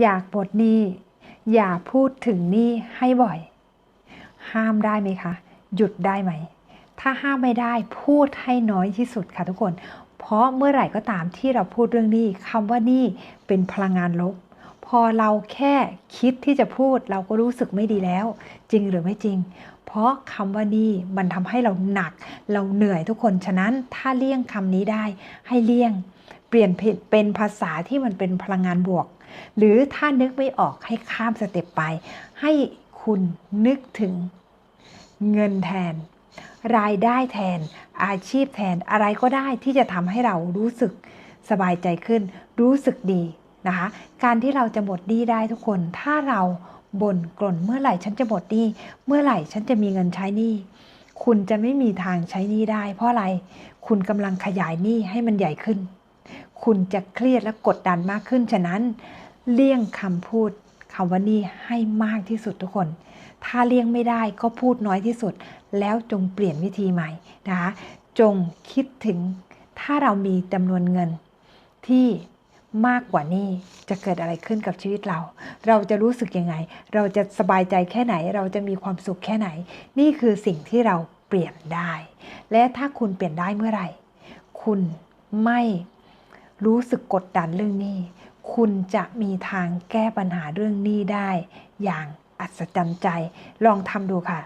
อยากบทหนี้ อย่าพูดถึงหนี้ให้บ่อย ห้ามได้ไหมคะ หยุดได้ไหม ถ้าห้ามไม่ได้พูดให้น้อยที่สุดค่ะทุกคน เพราะเมื่อไหร่ก็ตามที่เราพูดเรื่องหนี้คำว่าหนี้เป็นพลังงานลบ พอเราแค่คิดที่จะพูดเราก็รู้สึกไม่ดีแล้ว จริงหรือไม่จริง เพราะคำว่านี้มันทำให้เราหนัก เราเหนื่อยทุกคน ฉะนั้นถ้าเลี่ยงคำนี้ได้ให้เลี่ยง เปลี่ยนผิดเป็นภาษาที่มันเป็นพลังงานบวก หรือถ้านึกไม่ออกให้ข้ามสเต็ปไป ให้คุณนึกถึงเงินแทน รายได้แทน อาชีพแทนอะไรก็ได้ที่จะทำให้เรารู้สึกสบายใจขึ้น รู้สึกดีนะคะ การที่เราจะหมดหนี้ได้ทุกคน ถ้าเราบ่นกล่นเมื่อไหร่ฉันจะหมดหนี้เมื่อไหร่ฉันจะมีเงินใช้หนี้คุณจะไม่มีทางใช้หนี้ได้ เพราะอะไร คุณกำลังขยายหนี้ให้มันใหญ่ขึ้น คุณจะเครียดและกดดันมากขึ้น ฉะนั้นเลี่ยงคำพูดคำว่านี่ให้มากที่สุดทุกคน ถ้าเลี่ยงไม่ได้ก็พูดน้อยที่สุด แล้วจงเปลี่ยนวิธีใหม่นะคะจงคิดถึงถ้าเรามีจำนวนเงินที่มากกว่านี้จะเกิดอะไรขึ้นกับชีวิตเรา เราจะรู้สึกยังไง เราจะสบายใจแค่ไหน เราจะมีความสุขแค่ไหน นี่คือสิ่งที่เราเปลี่ยนได้ และถ้าคุณเปลี่ยนได้เมื่อไหร่ คุณไม่ รู้สึกกดดันเรื่องหนี้ คุณจะมีทางแก้ปัญหาเรื่องหนี้ได้ อย่างอัศจรรย์ใจ ลองทำดูค่ะ